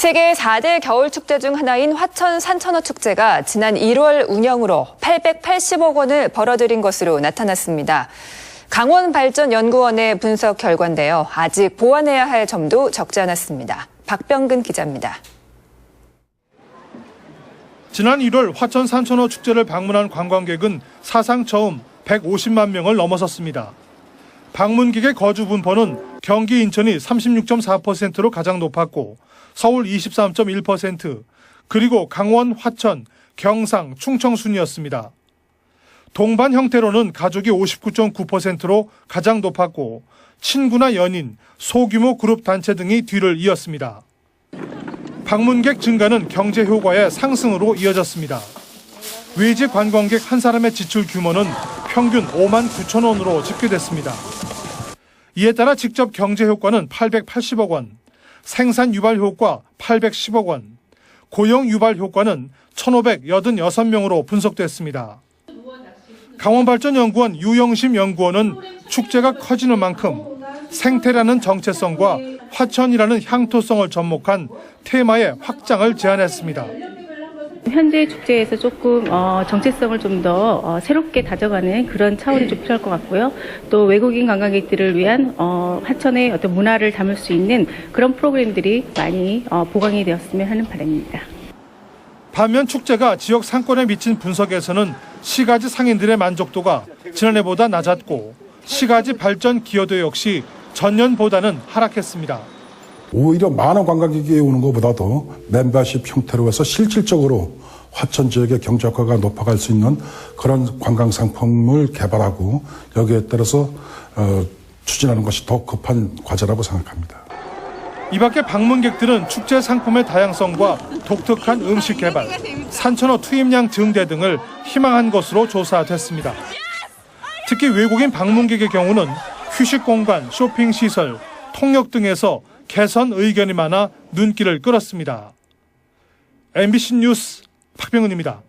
세계 4대 겨울 축제 중 하나인 화천 산천어 축제가 지난 1월 운영으로 880억 원을 벌어들인 것으로 나타났습니다. 강원발전연구원의 분석 결과인데요. 아직 보완해야 할 점도 적지 않았습니다. 박병근 기자입니다. 지난 1월 화천 산천어 축제를 방문한 관광객은 사상 처음 150만 명을 넘어섰습니다. 방문객의 거주 분포는 경기 인천이 36.4%로 가장 높았고 서울 23.1%, 그리고 강원, 화천, 경상, 충청 순이었습니다. 동반 형태로는 가족이 59.9%로 가장 높았고 친구나 연인, 소규모 그룹 단체 등이 뒤를 이었습니다. 방문객 증가는 경제 효과의 상승으로 이어졌습니다. 외지 관광객 한 사람의 지출 규모는 평균 5만 9천 원으로 집계됐습니다. 이에 따라 직접 경제 효과는 880억 원, 생산 유발 효과 810억 원, 고용 유발 효과는 1,586명으로 분석됐습니다. 강원발전연구원 유영심 연구원은 축제가 커지는 만큼 생태라는 정체성과 화천이라는 향토성을 접목한 테마의 확장을 제안했습니다. 현재 축제에서 조금 어, 정체성을 좀더 새롭게 다져가는 그런 차원이 좀 필요할 것 같고요. 또 외국인 관광객들을 위한 어, 하천의 어떤 문화를 담을 수 있는 그런 프로그램들이 많이 어, 보강이 되었으면 하는 바람입니다. 반면 축제가 지역 상권에 미친 분석에서는 시가지 상인들의 만족도가 지난해보다 낮았고 시가지 발전 기여도 역시 전년보다는 하락했습니다. 오히려 많은 관광객이 오는 것보다도 멤버십 형태로 해서 실질적으로 화천 지역의 경제 효과가 높아갈 수 있는 그런 관광 상품을 개발하고 여기에 따라서 어, 추진하는 것이 더 급한 과제라고 생각합니다. 이 밖에 방문객들은 축제 상품의 다양성과 독특한 음식 개발, 산천어 투입량 증대 등을 희망한 것으로 조사됐습니다. 특히 외국인 방문객의 경우는 휴식 공간, 쇼핑 시설, 통역 등에서 개선 의견이 많아 눈길을 끌었습니다. MBC 뉴스 박병은입니다.